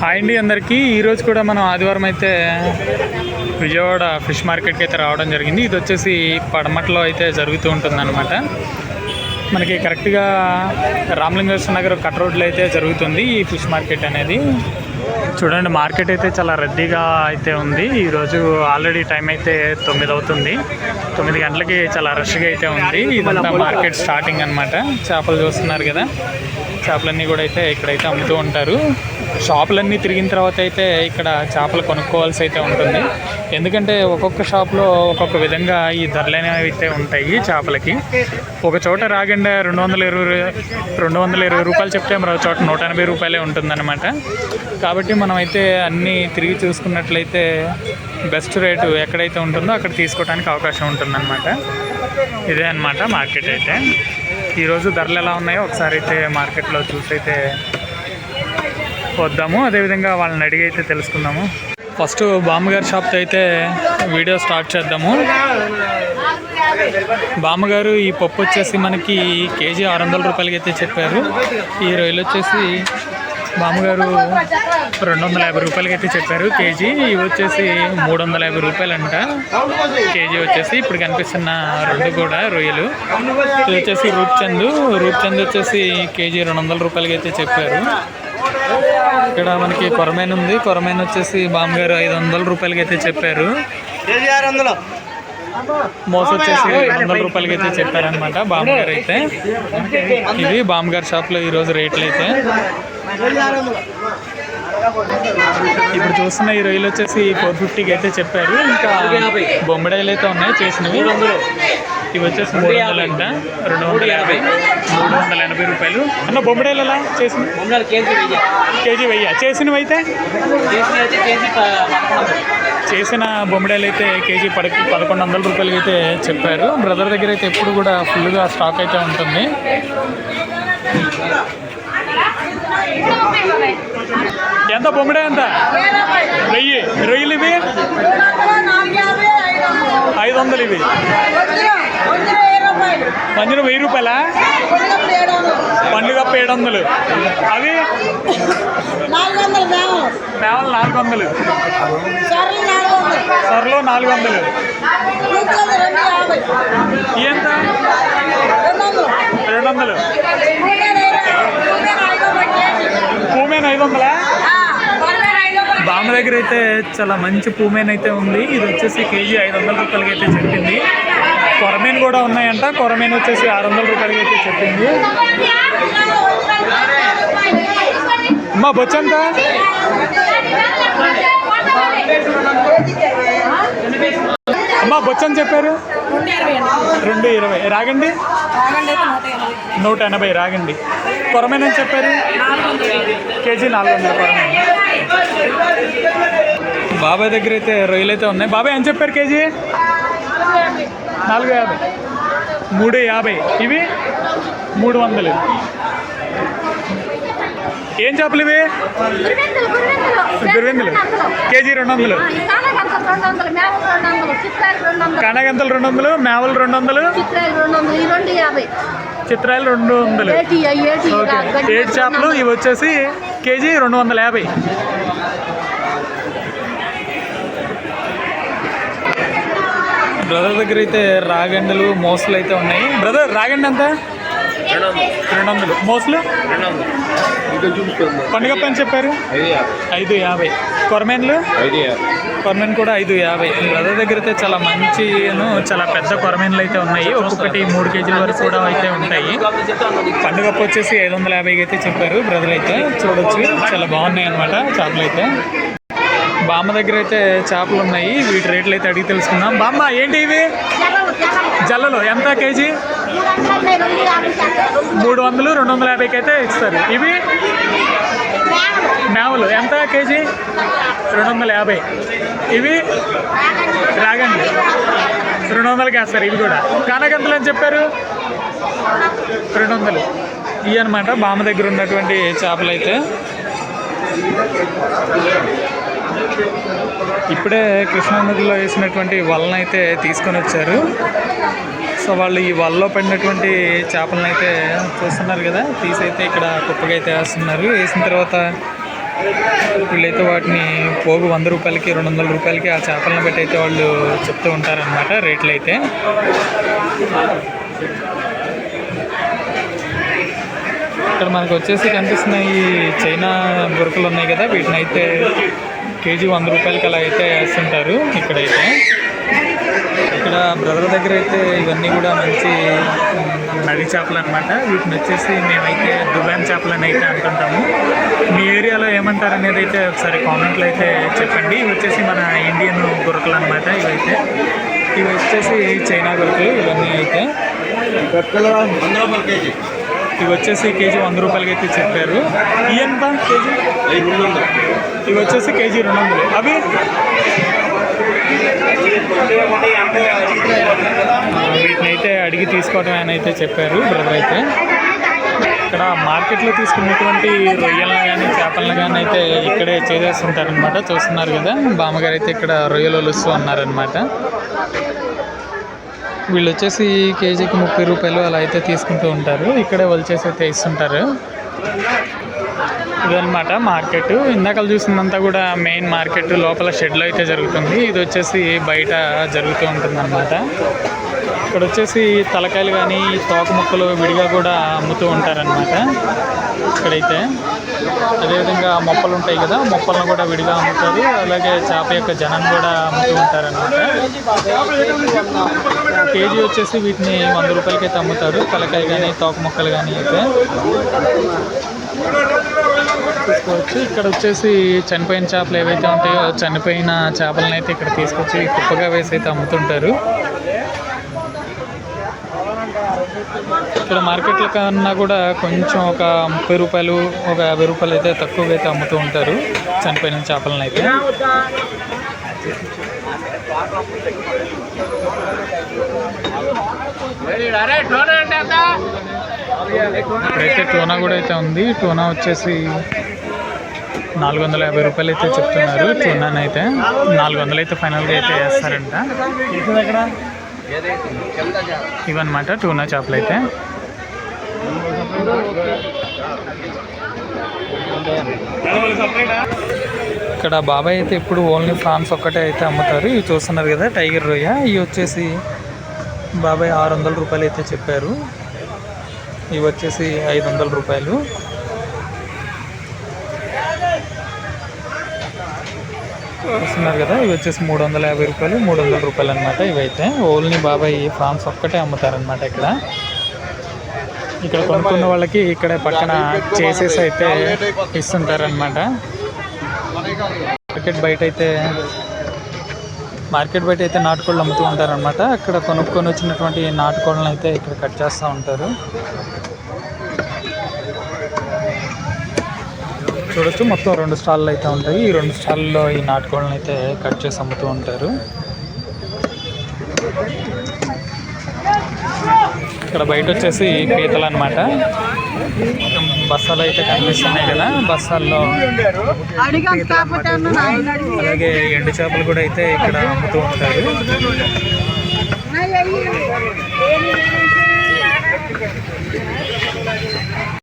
Hi అండి అందరికీ. ఈరోజు కూడా మనం ఆదివారం అయితే విజయవాడ ఫిష్ మార్కెట్కి అయితే రావడం జరిగింది. ఇది వచ్చేసి పడమట్లో అయితే జరుగుతూ ఉంటుందన్నమాట. మనకి కరెక్ట్గా రామలింగేశ్వర నగర్ కట్ రోడ్లో అయితే జరుగుతుంది ఈ ఫిష్ మార్కెట్ అనేది. చూడండి మార్కెట్ అయితే చాలా రద్దీగా అయితే ఉంది. ఈరోజు ఆల్రెడీ టైం అయితే తొమ్మిది అవుతుంది. తొమ్మిది గంటలకి చాలా రష్గా అయితే ఉంది. ఇదంతా మార్కెట్ స్టార్టింగ్ అన్నమాట. చేపలు చూస్తున్నారు కదా. చేపలన్నీ కూడా అయితే ఇక్కడైతే అమ్ముతూ ఉంటారు. షాపులన్నీ తిరిగిన తర్వాత అయితే ఇక్కడ చేపలు కొనుక్కోవాల్సి అయితే ఉంటుంది. ఎందుకంటే ఒక్కొక్క షాప్లో ఒక్కొక్క విధంగా ఈ ధరలు అనేవి అయితే ఉంటాయి చేపలకి. ఒక చోట రాగండి రెండు వందల ఇరవై రెండు వందల ఇరవై రూపాయలు చెప్తే మరో చోట నూట ఎనభై రూపాయలే ఉంటుందన్నమాట. కాబట్టి మనమైతే అన్నీ తిరిగి చూసుకున్నట్లయితే బెస్ట్ రేటు ఎక్కడైతే ఉంటుందో అక్కడ తీసుకోవడానికి అవకాశం ఉంటుందన్నమాట. ఇదే అన్నమాట మార్కెట్ అయితే. ఈరోజు ధరలు ఎలా ఉన్నాయో ఒకసారి అయితే మార్కెట్లో చూసి అయితే వద్దాము అదేవిధంగా వాళ్ళని అడిగి అయితే తెలుసుకుందాము. ఫస్ట్ బామ్మగారి షాప్తో అయితే వీడియో స్టార్ట్ చేద్దాము. బామ్మగారు ఈ పప్పు వచ్చేసి మనకి కేజీ ఆరు వందల రూపాయలకి అయితే చెప్పారు. ఈ రొయ్యలు వచ్చేసి బామ్మగారు రెండు వందల యాభై రూపాయలకి అయితే చెప్పారు. కేజీ ఇవి వచ్చేసి మూడు వందల యాభై రూపాయలంట. కేజీ వచ్చేసి ఇప్పుడు కనిపిస్తున్న రెండు కూడా రొయ్యలు. ఇది వచ్చేసి రూప్చందు. రూప్చంద్ వచ్చేసి కేజీ రెండు వందల రూపాయలకి అయితే చెప్పారు. ఇక్కడ మనకి కొరమైన ఉంది. కొరమైన వచ్చేసి బామ్మగారు ఐదు వందల రూపాయలకి అయితే చెప్పారు. మోస వచ్చేసి వందల రూపాయలకి అయితే చెప్పారనమాట బామ్మగారు అయితే. ఇది బామ్మగారి షాప్లో ఈరోజు రేట్లు అయితే. ఇప్పుడు చూస్తున్న ఈ రొయ్యలు వచ్చేసి ఫోర్ ఫిఫ్టీకి అయితే చెప్పారు. ఇంకా బొమ్మడాయిలు అయితే ఉన్నాయి చేసినవి. ఇవి వచ్చేసి మూడు వందలు అంట. రెండు వందల యాభై. మూడు వందల ఎనభై రూపాయలు. అన్న బొమ్మడాయిలు ఎలా చేసిన కేజీ వెయ్యి. కేజీ వెయ్యి? చేసినవి అయితే. చేసిన బొమ్మడాయిలు అయితే కేజీ పద పదకొండు వందల రూపాయలకి అయితే చెప్పారు. బ్రదర్ దగ్గర అయితే ఎప్పుడు కూడా ఫుల్గా స్టాక్ అయితే ఉంటుంది. ఎంత బొమ్మడాయి ఎంత? వెయ్యి. రొయ్యలు ఇవి? ఐదు వందలు. ఇవి. పంజరం వెయ్యి రూపాయలా. పండుగ ఏడు వందలు. అవి మేవలు నాలుగు వందలు. సర్లు నాలుగు వందలు. ఎంత? రెండు వందలు. పూమేన్ ఐదు వందలు. బామ్మ దగ్గర అయితే చాలా మంచి పూమేన్ అయితే ఉంది. ఇది వచ్చేసి కేజీ ఐదు వందల రూపాయలకి అయితే చెప్పింది. కొరమీను కూడా ఉన్నాయంట. కొరమీను వచ్చేసి ఆరు వందల రూపాయలకి అయితే చెప్పింది. అమ్మా బొచ్చంత? అమ్మా బొచ్చని చెప్పారు? రెండు ఇరవై. రాగండి? నూట ఎనభై రాగండి. కొరమేన్ అని చెప్పారు? కేజీ నాలుగు వందల కొరమేన్. బాబాయ్ దగ్గర అయితే రొయ్యలు అయితే ఉన్నాయి. బాబాయ్ అని చెప్పారు కేజీ? నాలుగు యాభై. మూడు యాభై. ఇవి మూడు వందలు. ఏం చేపలు ఇవి? గురువెందులు కేజీ రెండు వందలు. కనగంతలు రెండు వందలు మేవలు రెండు వందలు చిత్రాలు రెండు వందలు. ఏడు చేపలు ఇవి వచ్చేసి కేజీ రెండు వందల యాభై. బ్రదర్ దగ్గర అయితే రాగండలు మోసలు అయితే ఉన్నాయి. బ్రదర్ రాగండి అంత రెండు వందలు. మోసలు? పండుగ పని చెప్పారు? ఐదు యాభై. కొరమేన్లు? కొరమేన్ కూడా ఐదు యాభై. బ్రదర్ దగ్గర అయితే చాలా మంచి చాలా పెద్ద కొరమేన్లు అయితే ఉన్నాయి. ఒక్కొక్కటి మూడు కేజీల వరకు కూడా అయితే ఉంటాయి. పండుగప్పు వచ్చేసి ఐదు వందల యాభైకి అయితే చెప్పారు బ్రదర్ అయితే. చూడొచ్చు. చాలా బాగున్నాయి అనమాట చేపలు అయితే. బామ్మ దగ్గర అయితే చేపలు ఉన్నాయి. వీటి రేట్లు అయితే అడిగి తెలుసుకుందాం. బామ్మ ఏంటి ఇవి? జల్లలు. ఎంత కేజీ? మూడు వందలు రెండు వందల యాభైకి అయితే ఇస్తారు. ఇవి? మేవలు. ఎంత కేజీ? రెండు వందల యాభై. ఇవి? రాగండి. రెండు వందలకి వేస్తారు ఇవి కూడా. కానగంతలు అని చెప్పారు? రెండు వందలు. ఇవి అనమాట బామ్మ దగ్గర ఉన్నటువంటి చేపలు అయితే. ఇప్పుడే కృష్ణానదిలో వేసినటువంటి వలన అయితే తీసుకొని వచ్చారు. సో వాళ్ళు ఈ వలలో పడినటువంటి చేపలను అయితే చూస్తున్నారు కదా తీసైతే ఇక్కడ కుప్పగా అయితే వేస్తున్నారు. వేసిన తర్వాత వీళ్ళైతే వాటిని పోగు వంద రూపాయలకి రెండు వందల రూపాయలకి ఆ చేపలను బట్టి అయితే వాళ్ళు చెప్తూ ఉంటారనమాట రేట్లు అయితే ఇక్కడ మనకు వచ్చేసి కనిపిస్తున్న ఈ చైనా బురకలు ఉన్నాయి కదా వీటిని అయితే కేజీ వంద రూపాయలకి అలా అయితే వేస్తుంటారు ఇక్కడైతే. ఇక్కడ బ్రదర్ దగ్గర అయితే ఇవన్నీ కూడా మంచి నది చేపలు అనమాట వీటిని వచ్చేసి మేమైతే దుబాన్ చేపలు అని అయితే అంటుంటాము. మీ ఏరియాలో ఏమంటారు అనేది అయితే ఒకసారి కామెంట్లో అయితే చెప్పండి. ఇవి వచ్చేసి మన ఇండియన్ గురకలు అనమాట ఇవైతే. ఇవి వచ్చేసి చైనా గురకలు ఇవన్నీ అయితే. ఇవి వచ్చేసి కేజీ వంద రూపాయలకి అయితే చెప్పారు. ఇవి ఎంత? కేజీ? రెండు వందలు ఇవి వచ్చేసి కేజీ రెండు వందలు. అవి? వీటినైతే అయితే అడిగి తీసుకోవడం అని అయితే చెప్పారు బ్రదర్ అయితే. ఇక్కడ మార్కెట్లో తీసుకున్నటువంటి రొయ్యలను కానీ చేపలను కానీ అయితే ఇక్కడే చేసేస్తుంటారనమాట చూస్తున్నారు కదా బామ్మగారు అయితే ఇక్కడ రొయ్యలు ఒలుస్తూ ఉన్నారనమాట వీళ్ళు వచ్చేసి కేజీకి ముప్పై రూపాయలు అలా అయితే తీసుకుంటూ ఉంటారు. ఇక్కడే వలిచేసి అయితే ఇస్తుంటారు. ఇదన్నమాట మార్కెట్. ఇందాక చూసిందంతా కూడా మెయిన్ మార్కెట్ లోపల షెడ్లో అయితే జరుగుతుంది. ఇది వచ్చేసి బయట జరుగుతూ ఉంటుంది అనమాట ఇక్కడ వచ్చేసి తలకాయలు కానీ తోక ముక్కలు విడిగా కూడా అమ్ముతూ ఉంటారనమాట ఇక్కడైతే. అదేవిధంగా మొప్పలు ఉంటాయి కదా మొప్పలను కూడా విడిగా అమ్ముతారు. అలాగే చేప యొక్క జనం కూడా అమ్ముతూ ఉంటారనమాట కేజీ వచ్చేసి వీటిని వంద రూపాయలకి అయితే అమ్ముతారు. తలకాయ కానీ తోక ముక్కలు కానీ అయితే. తీసుకోవచ్చు. ఇక్కడ వచ్చేసి చనిపోయిన చేపలు ఏవైతే ఉంటాయో చనిపోయిన చేపలను అయితే ఇక్కడ తీసుకొచ్చి కుప్పగా వేసి అయితే అమ్ముతుంటారు. ఇక్కడ మార్కెట్ల కన్నా కూడా కొంచెం ఒక ముప్పై రూపాయలు ఒక యాభై రూపాయలు అయితే తక్కువగా అయితే అమ్ముతూ ఉంటారు. చనిపోయిన చేపలను అయితే. ఇక్కడైతే టోనా కూడా అయితే ఉంది. టోనా వచ్చేసి నాలుగు వందల యాభై రూపాయలు అయితే చెప్తున్నారు. టోనాని అయితే నాలుగు వందలు అయితే ఫైనల్గా అయితే వేస్తారంట. ఇవన్నమాట టూనా చేపలు అయితే ఇక్కడ బాబాయ్ అయితే ఇప్పుడు ఓన్లీ ఫ్రాన్స్ ఒక్కటే అయితే అమ్ముతారు. ఇవి చూస్తున్నారు కదా టైగర్ రొయ్య. ఇవి వచ్చేసి బాబాయ్ ఆరు వందల రూపాయలు అయితే చెప్పారు. ఇవి వచ్చేసి ఐదు వందల రూపాయలు. చూస్తున్నారు కదా ఇవి వచ్చేసి మూడు వందల యాభై రూపాయలు మూడు వందల రూపాయలు అనమాట ఇవైతే. ఓన్లీ బాబాయ్ ఫ్రాన్స్ ఒక్కటే అమ్ముతారనమాట ఇక్కడ. ఇక్కడ కొనుక్కున్న వాళ్ళకి ఇక్కడ పక్కన చేసేసి అయితే ఇస్తుంటారనమాట మార్కెట్ బయట అయితే మార్కెట్ బయట అయితే నాటుకోళ్ళు అమ్ముతూ ఉంటారనమాట అక్కడ కొనుక్కొని వచ్చినటువంటి నాటుకోళ్ళని అయితే ఇక్కడ కట్ చేస్తూ ఉంటారు. చూడొచ్చు. మొత్తం రెండు స్టాళ్ళు అయితే ఉంటాయి. ఈ రెండు స్టాల్లో ఈ నాటుకోళ్ళని అయితే కట్ చేసి అమ్ముతూ ఉంటారు. ఇక్కడ బయట వచ్చేసి పీతలు అనమాట బస్సాలు అయితే కనిపిస్తున్నాయి కదా. బస్సాల్లో అలాగే ఎండు చేపలు కూడా అయితే ఇక్కడ అమ్ముతూ ఉంటారు.